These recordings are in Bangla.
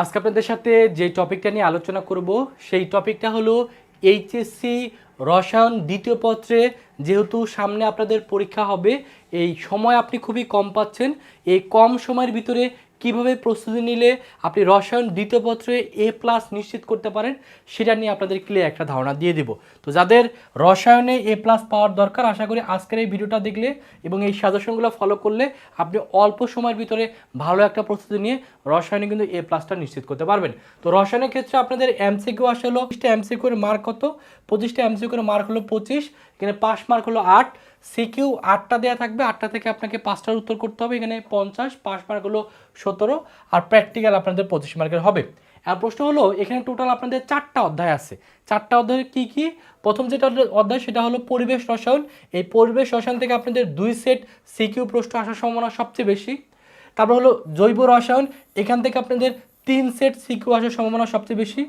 আজকে আপনাদের সাথে যে টপিকটা নিয়ে আলোচনা করব, সেই টপিকটা হলো এইচএসসি রসায়ন দ্বিতীয় পত্রে যেহেতু সামনে আপনাদের পরীক্ষা হবে, এই সময় আপনি খুবই কম পাচ্ছেন। এই কম সময়ের ভিতরে কীভাবে প্রস্তুতি নিলে আপনি রসায়ন দ্বিতীয় পত্রে এ প্লাস নিশ্চিত করতে পারেন, সেটা নিয়ে আপনাদের ক্লিয়ার একটা ধারণা দিয়ে দিব। তো যাদের রসায়নে এ প্লাস পাওয়ার দরকার, আশা করি আজকের এই ভিডিওটা দেখলে এবং এই সাজেশনগুলো ফলো করলে আপনি অল্প সময়ের ভিতরে ভালো একটা প্রস্তুতি নিয়ে রসায়নে কিন্তু এ প্লাসটা নিশ্চিত করতে পারবেন। তো রসায়নের ক্ষেত্রে আপনাদের এমসিকিউ আসে হলো পঁচিশটা এমসিকিউর মার্ক কত? পঁচিশটা এমসিকিউর মার্ক হলো পঁচিশ, এখানে পাস মার্ক হলো আট সিকিউ আটটা দেওয়া থাকবে, আটটা থেকে আপনাকে পাঁচটার উত্তর করতে হবে, এখানে পঞ্চাশ, পাঁচ মার্ক হলো সতেরো, আর প্র্যাকটিক্যাল আপনাদের পঁচিশ মার্কের হবে। আর প্রশ্ন হলো, এখানে টোটাল আপনাদের চারটা অধ্যায় আছে। চারটা অধ্যায় কি কি? প্রথম যেটা অধ্যায় সেটা হলো পরিবেশ রসায়ন। এই পরিবেশ রসায়ন থেকে আপনাদের দুই সেট সিকিউ প্রশ্ন আসার সম্ভাবনা সবচেয়ে বেশি। তারপর হলো জৈব রসায়ন, এখান থেকে আপনাদের তিন সেট সিকিউ আসার সম্ভাবনা সবচেয়ে বেশি।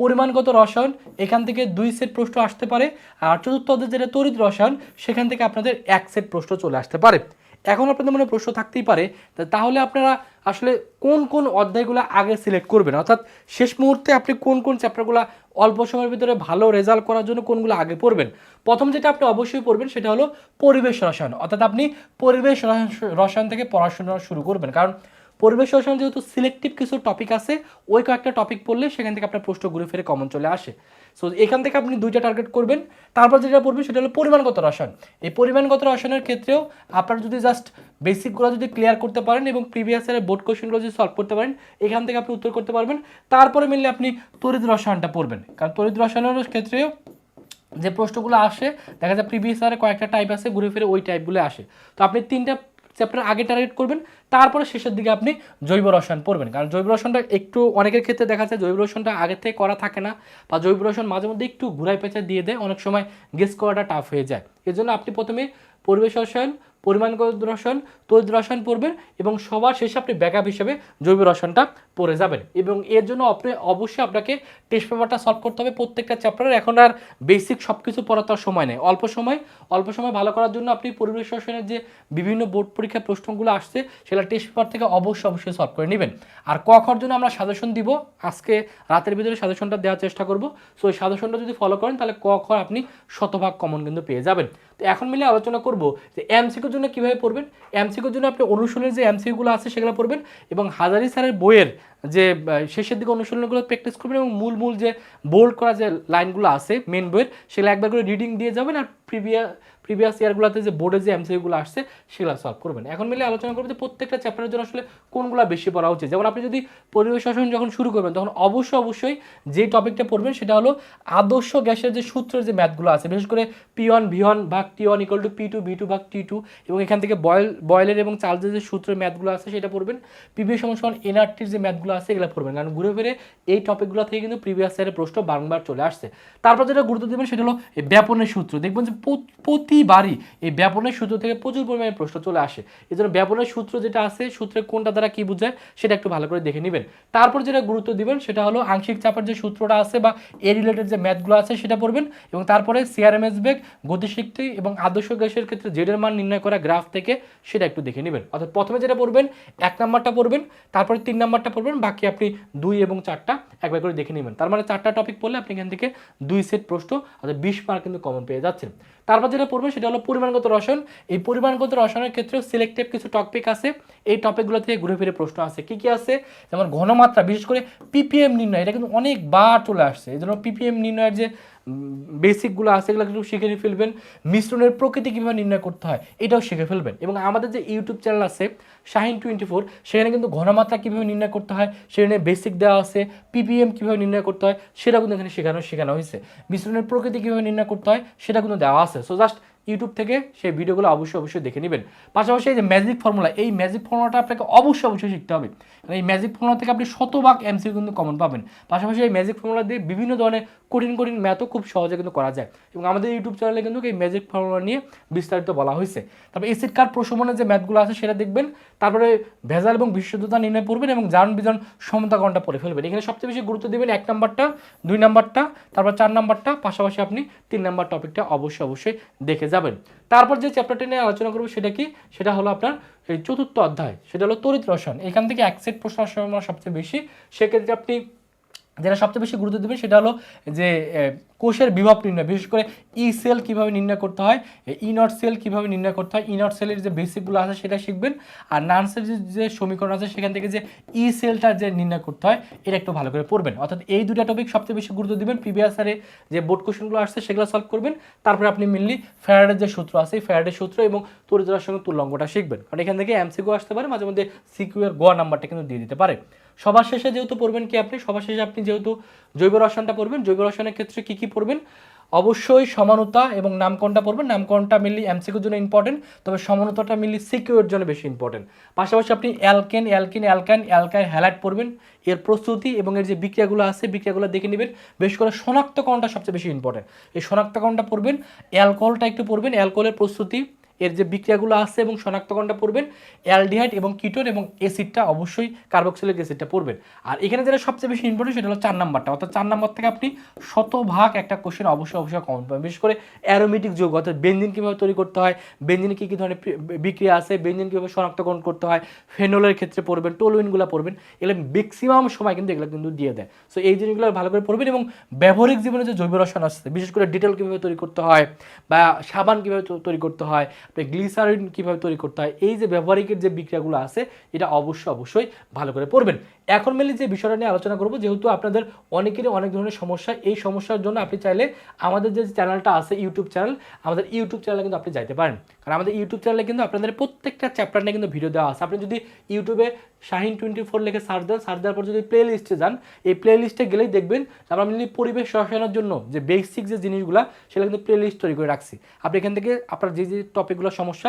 পরিমাণগত রসায়ন এখান থেকে দুই সেট প্রশ্ন আসতে পারে, আর চতুর্থ অধ্যায় যেটা তড়িৎ রসায়ন, সেখান থেকে আপনাদের এক সেট প্রশ্ন চলে আসতে পারে। এখন আপনাদের মনে প্রশ্ন থাকতেই পারে তাহলে আপনারা আসলে কোন কোন অধ্যায়গুলো আগে সিলেক্ট করবেন? অর্থাৎ শেষ মুহূর্তে আপনি কোন কোন চ্যাপ্টারগুলো অল্প সময়ের ভিতরে ভালো রেজাল্ট করার জন্য কোনগুলো আগে পড়বেন? প্রথম যেটা আপনি অবশ্যই পড়বেন সেটা হলো পরিবেশ রসায়ন। অর্থাৎ আপনি পরিবেশ রসায়ন থেকে পড়াশোনা শুরু করবেন। কারণ পরিবেশ রসায়ন যেহেতু সিলেক্টিভ কিছু টপিক আছে, ওই কয়েকটা টপিক পড়লে সেখান থেকে আপনার প্রশ্ন ঘুরে ফিরে কমন চলে আসে। সো এখান থেকে আপনি দুইটা টার্গেট করবেন। তারপর যেটা পড়বেন সেটা হলো পরিমাণগত রসায়ন। এই পরিমাণগত রসায়নের ক্ষেত্রেও আপনার যদি জাস্ট বেসিকগুলো যদি ক্লিয়ার করতে পারেন এবং প্রিভিয়াস ইয়ারের বোর্ড কোশ্চেনগুলো যদি সলভ করতে পারেন, এখান থেকে আপনি উত্তর করতে পারবেন। তারপরে মিললে আপনি তড়িৎ রসায়নটা পড়বেন। কারণ তড়িৎ রসায়নের ক্ষেত্রেও যে প্রশ্নগুলো আসে, দেখা যায় প্রিভিয়াস ইয়ারে কয়েকটা টাইপ আছে, ঘুরে ফিরে ওই টাইপগুলো আসে। তো আপনি তিনটা চ্যাপ্টার আগে টার্গেট করবেন, তারপরে শেষের দিকে আপনি জৈব রসায়ন পড়বেন। কারণ জৈব রসায়নটা একটু অনেকের ক্ষেত্রে দেখা যায় জৈব রসায়নটা আগের থেকে করা থাকে না, বা জৈব রসায়ন মাঝে মধ্যে একটু ঘুরাই পেঁচা দিয়ে দেয়, অনেক সময় গেস করাটা টাফ হয়ে যায়। এজন্য আপনি প্রথমে পরিবেশ রসায়ন, পরিমাণগত রসায়ন তৈরি রসায়ন পড়বেন এবং সবার শেষে আপনি ব্যাকআপ হিসেবে জৈব রসায়নটা পড়ে যাবেন। এবং এর জন্য আপনি অবশ্যই আপনাকে টেস্ট পেপারটা সলভ করতে হবে প্রত্যেকটা চ্যাপ্টারের এখন আর বেসিক সব কিছু পড়ার তো আর সময় নেই। অল্প সময় অল্প সময় ভালো করার জন্য আপনি পরিবেশ রসায়নের যে বিভিন্ন বোর্ড পরীক্ষার প্রশ্নগুলো আসছে সেটা টেস্ট পেপার থেকে অবশ্যই অবশ্যই সলভ করে নেবেন। আর ক খর জন্য আমরা সাজেশন দিব। আজকে রাতের ভিতরে সাজেশনটা দেওয়ার চেষ্টা করব। সো এই সাজেশনটা যদি ফলো করেন, তাহলে ক খর আপনি শতভাগ কমন কিন্তু পেয়ে যাবেন। তো এখন মিলে আলোচনা করব যে এমসিকিউর জন্য কীভাবে পড়বেন। এমসিকিউর জন্য আপনি অনুশীলনের যে এমসিকিউগুলো আছে, সেগুলো পড়বেন। এবং হাজারি স্যারের বইয়ের যে শেষের দিকে অনুশীলনগুলো প্র্যাকটিস করবেন এবং মূল মূল যে বোল্ড করা যে লাইনগুলো আছে মেন বইয়ের, সেগুলো একবার করে রিডিং দিয়ে যাবেন আর প্রিভিয়াস প্রিভিয়াস ইয়ারগুলোতে যে বোর্ডে যে এমসিকিউগুলো আসছে, সেগুলো সলভ করবেন। এখন মিলে আলোচনা করব যে প্রত্যেকটা চ্যাপ্টারের জন্য আসলে কোনগুলো বেশি পড়া উচিত। যেমন আপনি যদি পরিবেশ রসায়ন যখন শুরু করবেন, তখন অবশ্যই অবশ্যই যে টপিকটা পড়বেন, সেটা হলো আদর্শ গ্যাসের যে সূত্রের যে ম্যাথগুলো আছে, বিশেষ করে পি ওয়ান ভি ওয়ান ভাগ T one equal to P two V two ভাগ টি টু এবং এখান থেকে বয়েল বয়েলের এবং চার্জের যে সূত্রের ম্যাথগুলো আছে, সেটা পড়বেন। প্রিভিয়াস সমান এনআরটির যে ম্যাথগুলো আছে, এগুলো পড়বেন। কারণ ঘুরে ফিরে এই টপিকগুলো থেকে কিন্তু প্রিভিয়াস ইয়ারের প্রশ্ন বারংবার চলে আসছে। তারপর যেটা গুরুত্ব দেবেন, সেটা হলো ব্যাপনের সূত্র। দেখবেন যে প্রত- প্রতিবারই এই ব্যাপনের সূত্র থেকে প্রচুর পরিমাণে প্রশ্ন চলে আসে। এই জন্য ব্যাপনের সূত্র যেটা আছে, সূত্রে কোনটা দ্বারা কি বোঝায়, সেটা একটু ভালো করে দেখে নেবেন। তারপর যেটা গুরুত্ব দিবেন, সেটা হলো আংশিক চাপের যে সূত্রটা আছে বা এ রিলেটেড যে ম্যাথগুলো আছে, সেটা পড়বেন এবং তারপরে সিআরএমএস বেগ, গতিশক্তি এবং আদর্শ গ্যাসের ক্ষেত্রে জেডের মান নির্ণয় করা গ্রাফ থেকে সেটা একটু দেখে নেবেন। অর্থাৎ প্রথমে যেটা পড়বেন, এক নাম্বারটা পড়বেন, তারপরে তিন নাম্বারটা পড়বেন, বাকি আপনি দুই এবং চারটা একবার করে দেখে নেবেন। তার মানে চারটা টপিক পড়লে আপনি এখান থেকে দুই সেট প্রশ্ন, অর্থাৎ বিশ মার্ক কিন্তু কমন পেয়ে যাচ্ছেন। তারপর যেটা পড়বেন সেটা হলো পরিমাণগত রসায়ন। এই পরিমাণগত রসায়নের ক্ষেত্রেও সিলেক্টিভ কিছু টপিক আছে। এই টপিকগুলো থেকে ঘুরে ফিরে প্রশ্ন আছে। কি কি আছে? যেমন ঘনমাত্রা, বিশেষ করে পিপিএম নির্ণয়, এটা কিন্তু অনেকবার চলে আসছে। এই জন্য পিপিএম নির্ণয়ের যে বেসিকগুলো আছে, এগুলো একটু শিখে নিয়ে ফেলবেন। মিশ্রণের প্রকৃতি কীভাবে নির্ণয় করতে হয়, এটাও শিখে ফেলবেন। এবং আমাদের যে ইউটিউব চ্যানেল আছে শাহিন টোয়েন্টি ফোর সেখানে কিন্তু ঘনমাত্রা কীভাবে নির্ণয় করতে হয়, সেখানে বেসিক দেওয়া আছে পিপিএম কীভাবে নির্ণয় করতে হয় সেটা কিন্তু এখানে শেখানো শেখানো হয়েছে। মিশ্রণের প্রকৃতি কীভাবে নির্ণয় করতে হয়, সেটা কিন্তু দেওয়া আছে। সো জাস্ট ইউটিউব থেকে সেই ভিডিওগুলো অবশ্যই অবশ্যই দেখে নেবেন। পাশাপাশি এই যে ম্যাজিক ফর্মুলা এই ম্যাজিক ফর্মুলাটা আপনাকে অবশ্যই অবশ্যই শিখতে হবে। এই ম্যাজিক ফর্মুলা থেকে আপনি শতভাগ এমসিকিউ কিন্তু কমন পাবেন। পাশাপাশি এই ম্যাজিক ফর্মুলা দিয়ে বিভিন্ন ধরনের কঠিন কঠিন ম্যাথও খুব সহজে কিন্তু করা যায়। এবং আমাদের ইউটিউব চ্যানেলে কিন্তু এই ম্যাজিক ফর্মুলা নিয়ে বিস্তারিত বলা হয়েছে। তারপরে এসিড কার্ড প্রশমনের যে ম্যাথগুলো আছে সেটা দেখবেন। তারপরে ভেজাল এবং বিশুদ্ধতা নির্ণয় করবেন এবং জারণ বিজন সমতাকরণটা পড়ে ফেলবেন। এখানে সবচেয়ে বেশি গুরুত্ব দেবেন এক নাম্বারটা, দুই নাম্বারটা, তারপর চার নাম্বারটা, পাশাপাশি আপনি তিন নাম্বার টপিকটা অবশ্যই অবশ্যই দেখে যাবেন। তারপর যে চ্যাপ্টারটি নিয়ে আলোচনা করব সেটা কি? সেটা হলো আপনার এই চতুর্থ অধ্যায়, সেটা হলো তড়িৎ রসায়ন এখান থেকে এক সেট প্রশ্ন সবচেয়ে বেশি। সেক্ষেত্রে আপনি যেটা সবচেয়ে বেশি গুরুত্ব দেবেন সেটা হলো যে কোষের বিভব নির্ণয়, বিশেষ করে ই সেল কীভাবে নির্ণয় করতে হয় ই নট সেল কীভাবে নির্ণয় করতে হয় ই নট সেলের যে বেসিকগুলো আছে সেটা শিখবেন। আর নার্সের যে সমীকরণ আছে সেখান থেকে যে ই সেলটা যে নির্ণয় করতে হয়, এটা একটু ভালো করে পড়বেন। অর্থাৎ এই দুটা টপিক সবচেয়ে বেশি গুরুত্ব দিবেন। প্রিভিয়াস যে বোর্ড কোশ্চেনগুলো আসছে সেগুলো সলভ করবেন। তারপরে আপনি মেনলি ফ্যারাডের যে সূত্র আছে ফ্যারাডের সূত্র এবং তরিতরার সঙ্গে তুলঙ্গটা শিখবেন। কারণ এখান থেকে এমসিকিউ আসতে পারে, মাঝে মধ্যে সিকিউর গোয়া নাম্বারটা কিন্তু দিয়ে দিতে পারে। সবার শেষে যেহেতু পড়বেন কি আপনি? সবার শেষে আপনি যেহেতু জৈব রসায়নটা পড়বেন, জৈব রসায়নের ক্ষেত্রে কি কি পড়বেন? অবশ্যই সমানতা এবং নামকরণটা পড়বেন। নামকরণটা মেনলি এমসিকিউর জন্য ইম্পর্টেন্ট তবে সমানতাটা মেনলি সিকিউর জন্য বেশি ইম্পর্টেন্ট পাশাপাশি আপনি alkane, alkene, alkyne alkyne halide পড়বেন। এর প্রস্তুতি এবং এর যে বিক্রিয়াগুলো আছে, বিক্রিয়াগুলো দেখে নেবেন। বেশ করে শনাক্তকরণটা সবচেয়ে বেশি ইম্পর্টেন্ট এই শনাক্তকরণটা পড়বেন। অ্যালকোহলটা একটু পড়বেন। অ্যালকোহলের প্রস্তুতি এর যে বিক্রিয়াগুলো আছে এবং শনাক্তকরণটা পড়বেন, অ্যালডিহাইড এবং কিটোন এবং অ্যাসিডটা অবশ্যই কার্বক্সিলিক অ্যাসিডটা পড়বেন। আর এখানে যেটা সবচেয়ে বেশি ইম্পর্টেন্ট সেটা হলো চার নাম্বারটা। অর্থাৎ চার নাম্বার থেকে আপনি শতভাগ একটা কোশ্চেন অবশ্যই অবশ্যই কমন পাবেন। বিশেষ করে অ্যারোমেটিক যৌগ, অর্থাৎ বেঞ্জিন কীভাবে তৈরি করতে হয় বেঞ্জিনে কী কী ধরনের বিক্রিয়া আছে বেঞ্জিন কীভাবে শনাক্তকরণ করতে হয় ফেনলের ক্ষেত্রে পড়বেন টোলুইনগুলো পড়বেন, এগুলো ম্যাক্সিমাম সময় কিন্তু এগুলো কিন্তু দিয়ে দেয়। সো এই জিনিসগুলো ভালো করে পড়বেন এবং ব্যবহারিক জীবনে যে জৈব রসায়ন আসছে বিশেষ করে ডিটেল কীভাবে তৈরি করতে হয় বা সাবান কীভাবে তৈরি করতে হয় গ্লিসারিন কীভাবে তৈরি করতে হয়, এই যে ব্যবহারিকের যে বিক্রিয়াগুলো আছে, এটা অবশ্যই অবশ্যই ভালো করে পড়বেন। এখন মেনলি যে বিষয়টা নিয়ে আলোচনা করব, যেহেতু আপনাদের অনেকেরই অনেক ধরনের সমস্যা, এই সমস্যার জন্য আপনি চাইলে আমাদের যে চ্যানেলটা আছে ইউটিউব চ্যানেল আমাদের ইউটিউব চ্যানেলে কিন্তু আপনি যাইতে পারেন। কারণ আমাদের ইউটিউব চ্যানেলে কিন্তু আপনাদের প্রত্যেকটা চ্যাপ্টার নিয়ে কিন্তু ভিডিও দেওয়া আছে। আপনি যদি ইউটিউবে শাহিন টোয়েন্টি ফোর লিখে সার্চ দেন সার্চ দেওয়ার পর যদি প্লে লিস্টে যান, এই প্লে লিস্টে গেলেই দেখবেন আমরা মেনলি পরিবেশ রসায়নের জন্য যে বেসিক যে জিনিসগুলো সেটা কিন্তু প্লে লিস্ট তৈরি করে রাখছি। আপনি এখান থেকে আপনার যে যে টপিকগুলো সমস্যা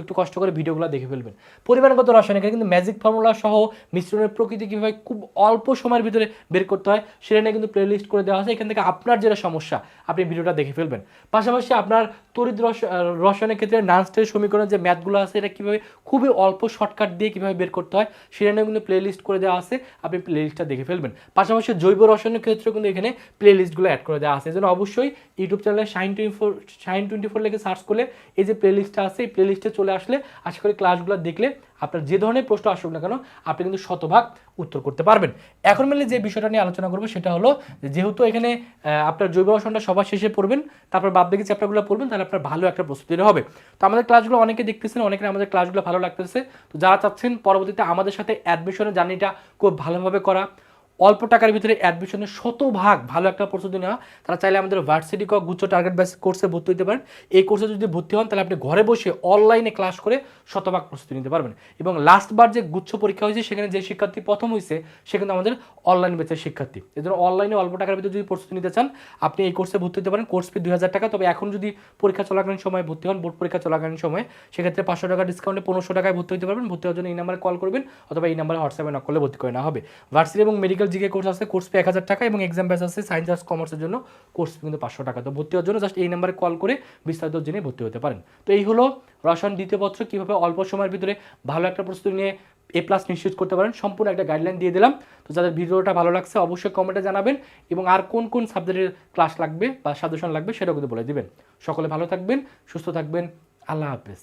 একটু কষ্ট করে ভিডিওগুলো দেখে ফেলবেন। পরিমাণগত রসায়ন এখানে কিন্তু ম্যাজিক ফর্মুলা সহ মিশ্রণের প্রকৃতি কীভাবে খুব অল্প সময়ের ভিতরে বের করতে হয়, সেটা নিয়ে কিন্তু প্লে লিস্ট করে দেওয়া আছে। এখান থেকে আপনার যেটা সমস্যা, আপনি ভিডিওটা দেখে ফেলবেন। পাশাপাশি আপনার রস- রসায়নের ক্ষেত্রে নানস্টের সমীকরণের যে ম্যাথগুলো আছে, এটা কীভাবে খুবই অল্প শর্টকাট দিয়ে কীভাবে বের করতে হয়, সেটা নিয়ে কিন্তু প্লেলিস্ট করে দেওয়া আছে। আপনি প্লে লিস্টটা দেখে ফেলবেন। পাশাপাশি জৈব রসায়নের ক্ষেত্রেও কিন্তু এখানে প্লে লিস্টগুলো অ্যাড করে দেওয়া আছে। এই জন্য অবশ্যই ইউটিউব চ্যানেলে Shine twenty four Shine twenty four লেগে সার্চ করলে এই যে প্লে লিস্টটা আছে, এই প্লে লিস্টে চলে আসলে আশা করি ক্লাসগুলো দেখলে আপনার যে ধরনের প্রশ্ন আসুক না কেন, আপনি কিন্তু শতভাগ উত্তর করতে পারবেন। এখন মেলে যে বিষয়টা নিয়ে আলোচনা করব সেটা হলো যেহেতু এখানে আপনার জৈব রসায়নটা সবার শেষে পড়বেন, তারপর বাদ বাকি চ্যাপ্টারগুলো পড়বেন, তাহলে আপনার ভালো একটা প্রস্তুতি হবে। তো আমাদের ক্লাসগুলো অনেকে দেখতেছেন অনেকে আমাদের ক্লাসগুলো ভালো লাগতেছে। তো যারা চাচ্ছেন পরবর্তীতে আমাদের সাথে অ্যাডমিশনের জার্নিটা খুব ভালোভাবে করা অল্প টাকার ভিতরে অ্যাডমিশনের শতভাগ ভালো একটা প্রস্তুতি নেওয়া। তারা চাইলে আমাদের ভার্সিটি ক গুচ্ছ টার্গেট বেস কোর্সে ভর্তি হতে পারেন। এই কোর্সে যদি ভর্তি হন, তাহলে আপনি ঘরে বসে অনলাইনে ক্লাস করে শতভাগ প্রস্তুতি নিতে পারবেন। এবং লাস্ট বার যে গুচ্ছ পরীক্ষা হয়েছে, সেখানে যে শিক্ষার্থী প্রথম হয়েছে সে কিন্তু আমাদের অনলাইন বেচের শিক্ষার্থী। এই জন্য অনলাইনে অল্প টাকার ভিতরে যদি প্রস্তুতি নিতে চান, আপনি এই কোর্সে ভর্তি হতে পারেন। কোর্স ফি দুই হাজার টাকা। তবে এখন যদি পরীক্ষা চলাকালীন সময় ভর্তি হন বোর্ড পরীক্ষা চলাকালীন সময়, সেক্ষেত্রে পাঁচশো টাকা ডিসকাউন্টে পনেরোশো টাকায় ভর্তি হতে পারবেন। ভর্তি হওয়ার জন্য এই নাম্বারে কল করবেন, অথবা এই নাম্বারে হোয়াটসঅ্যাপে নক করলে ভর্তি করে না হবে। ভার্সিটি এবং মেডিকেল জিকে কোর্স আছে কোর্স ফি এক হাজার টাকা এবং এক্সাম ব্যাচ আছে সায়েন্স আর্টস কমার্সের জন্য কোর্স ফি কিন্তু পাঁচশো টাকা। তো ভর্তি হওয়ার জন্য জাস্ট এই নাম্বারে কল করে বিস্তারিত জেনে ভর্তি হতে পারেন। তো এই হলো রসায়ন দ্বিতীয় পত্র, কীভাবে অল্প সময়ের ভিতরে ভালো একটা প্রস্তুতি নিয়ে এ প্লাস নিশ্চিত করতে পারেন। সম্পূর্ণ একটা গাইডলাইন দিয়ে দিলাম। তো যাদের ভিডিওটা ভালো লাগছে অবশ্যই কমেন্টে জানাবেন এবং আর কোন কোন সাবজেক্টের ক্লাস লাগবে বা সাজেশন লাগবে সেটাও কিন্তু বলে দিবেন। সকলে ভালো থাকবেন, সুস্থ থাকবেন। আল্লাহ হাফেজ।